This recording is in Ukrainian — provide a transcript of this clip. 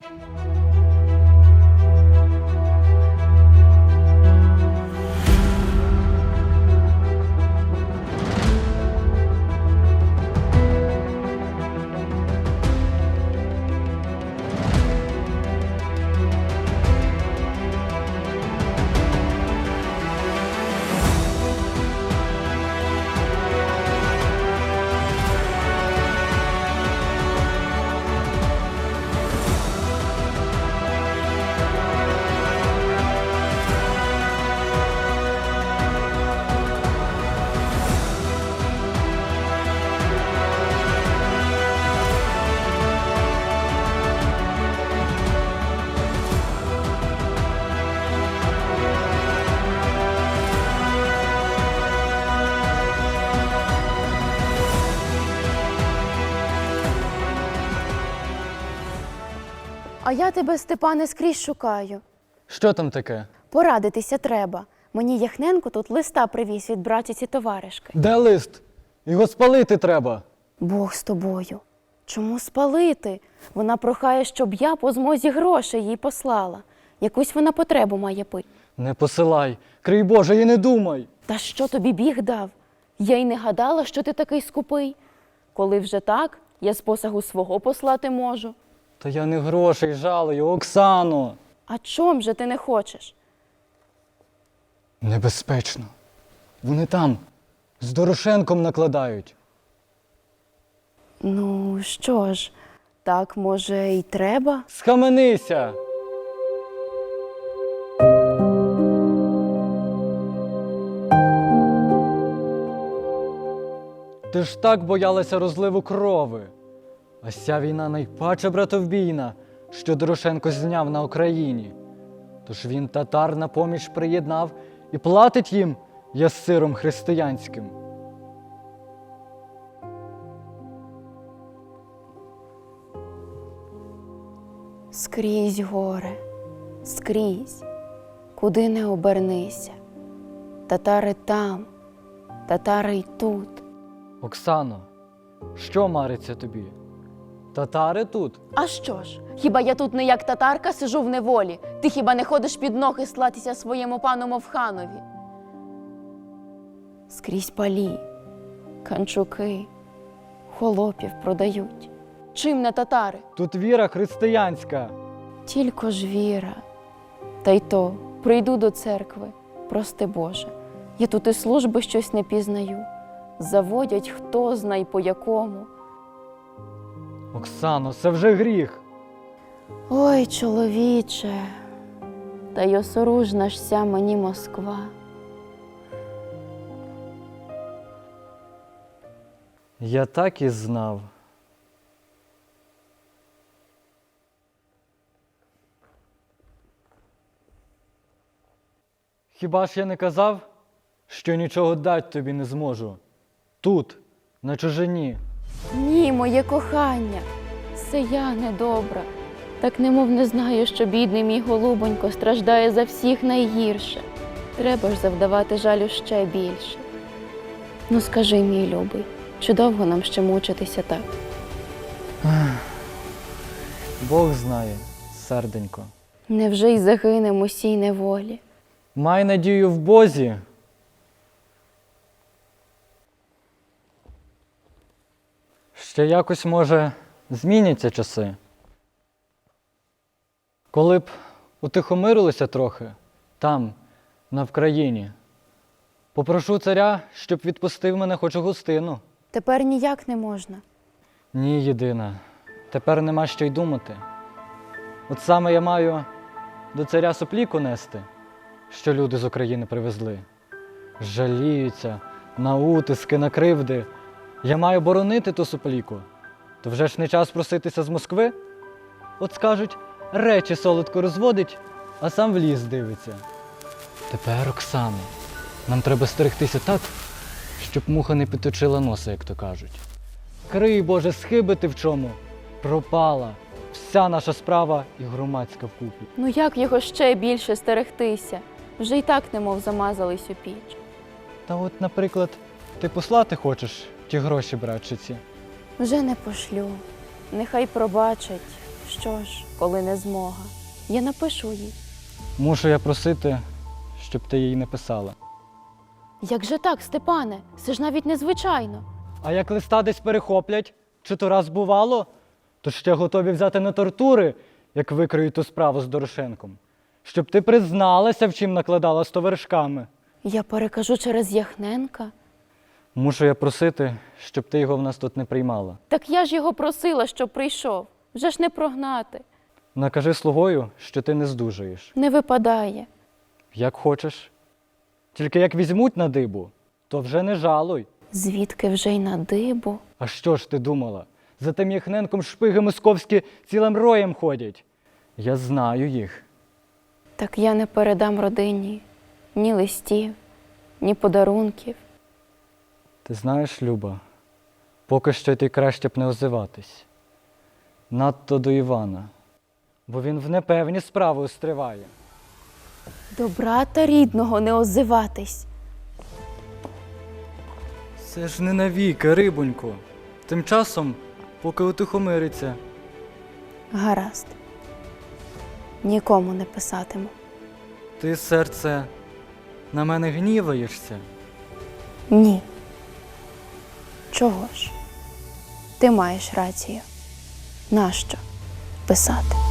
Música А я тебе, Степане, скрізь шукаю. Що там таке? Порадитися треба. Мені Яхненко тут листа привіз від братиці товаришки. Де лист? Його спалити треба. Бог з тобою. Чому спалити? Вона прохає, щоб я по змозі грошей їй послала. Якусь вона потребу має пити. Не посилай. Крий Боже, і не думай. Та що тобі біг дав? Я й не гадала, що ти такий скупий. Коли вже так, я з посагу свого послати можу. Та я не грошей жалую, Оксано. А чом же ти не хочеш? Небезпечно. Вони там з Дорошенком накладають. Ну, що ж, так, може, й треба? Схаменися. Ти ж так боялася розливу крови. А ця війна найпаче братовбійна, що Дорошенко зняв на Україні. Тож він татар на поміч приєднав і платить їм ясиром християнським. Скрізь горе, скрізь, куди не обернися. Татари там, татари й тут. Оксано, що мариться тобі? Татари тут? А що ж, хіба я тут не як татарка сижу в неволі? Ти хіба не ходиш під ноги слатися своєму пану Мовханові? Скрізь палі, канчуки, холопів продають. Чим не татари? Тут віра християнська. Тільки ж віра. Та й то прийду до церкви, прости Боже. Я тут і служби щось не пізнаю. Заводять хто знай по якому. Оксано, це вже гріх. Ой, чоловіче, та й осоружна ж ся мені Москва. Я так і знав. Хіба ж я не казав, що нічого дать тобі не зможу? Тут, на чужині. Ні, моє кохання, це я недобра. Так немов не знаю, що бідний мій голубонько страждає за всіх найгірше. Треба ж завдавати жалю ще більше. Ну скажи, мій любий, чи довго нам ще мучитися так? Бог знає, серденько. Невже й загинемо сій неволі? Май надію в Бозі. Ще якось, може, зміняться часи. Коли б утихомирилися трохи там, на Вкраїні, попрошу царя, щоб відпустив мене хоч у гостину. Тепер ніяк не можна. Ні, єдина. Тепер нема що й думати. От саме я маю до царя сопліку нести, що люди з України привезли. Жаліються на утиски, на кривди. Я маю боронити ту сопліку. То вже ж не час проситися з Москви? От скажуть, речі солодко розводить, а сам в ліс дивиться. Тепер, Оксано, нам треба стерегтися так, щоб муха не підточила носа, як то кажуть. Крий, Боже, схибити в чому? Пропала вся наша справа і громадська вкупі. Ну як його ще більше стерегтися? Вже й так немов замазались у піч. Та от, наприклад, ти послати хочеш ті гроші братчиці? Вже не пошлю. Нехай пробачать, Що ж, коли не змога, я напишу їй. Мушу я просити, щоб ти їй не писала. Як же так, Степане? Це ж навіть незвичайно. А як листа десь перехоплять, чи то раз бувало, то ще готові взяти на тортури, як викриють ту справу з Дорошенком, щоб ти призналася, в чим накладала сто вершками. Я перекажу через Яхненка. Мушу я просити, щоб ти його в нас тут не приймала. Так я ж його просила, щоб прийшов. Вже ж не прогнати. Накажи слугою, що ти не здужуєш. Не випадає. Як хочеш. Тільки як візьмуть на дибу, то вже не жалуй. Звідки вже й на дибу? А що ж ти думала? За тим Яхненком шпиги московські цілим роєм ходять. Я знаю їх. Так я не передам родині ні листів, ні подарунків. Ти знаєш, Люба, поки що ти краще б не озиватись. Надто до Івана, бо він в непевні справи устриває. До брата рідного не озиватись. Це ж не навіки, рибонько. Тим часом, поки утихомириться. Гаразд. Нікому не писатиму. Ти, серце, на мене гніваєшся. Ні. Чого ж? Ти маєш рацію. Нащо писати?